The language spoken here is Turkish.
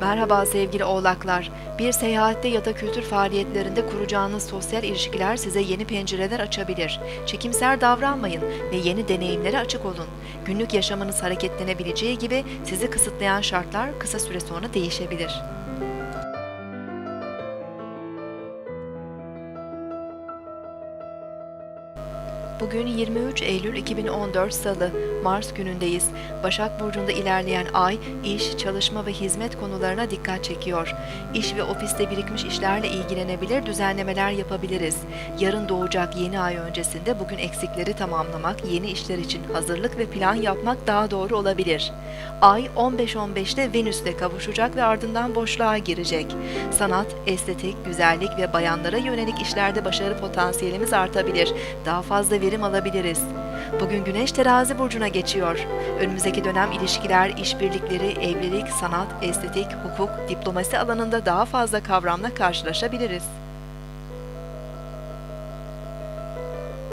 Merhaba sevgili oğlaklar. Bir seyahatte ya da kültür faaliyetlerinde kuracağınız sosyal ilişkiler size yeni pencereler açabilir. Çekimser davranmayın ve yeni deneyimlere açık olun. Günlük yaşamınız hareketlenebileceği gibi sizi kısıtlayan şartlar kısa süre sonra değişebilir. Bugün 23 Eylül 2014 Salı, Mars günündeyiz. Başak Burcu'nda ilerleyen ay, iş, çalışma ve hizmet konularına dikkat çekiyor. İş ve ofiste birikmiş işlerle ilgilenebilir, düzenlemeler yapabiliriz. Yarın doğacak yeni ay öncesinde bugün eksikleri tamamlamak, yeni işler için hazırlık ve plan yapmak daha doğru olabilir. Ay 15-15'te Venüs'le kavuşacak ve ardından boşluğa girecek. Sanat, estetik, güzellik ve bayanlara yönelik işlerde başarı potansiyelimiz artabilir. Daha fazla verim alabiliriz. Bugün Güneş terazi burcuna geçiyor. Önümüzdeki dönem ilişkiler, işbirlikleri, evlilik, sanat, estetik, hukuk, diplomasi alanında daha fazla kavramla karşılaşabiliriz.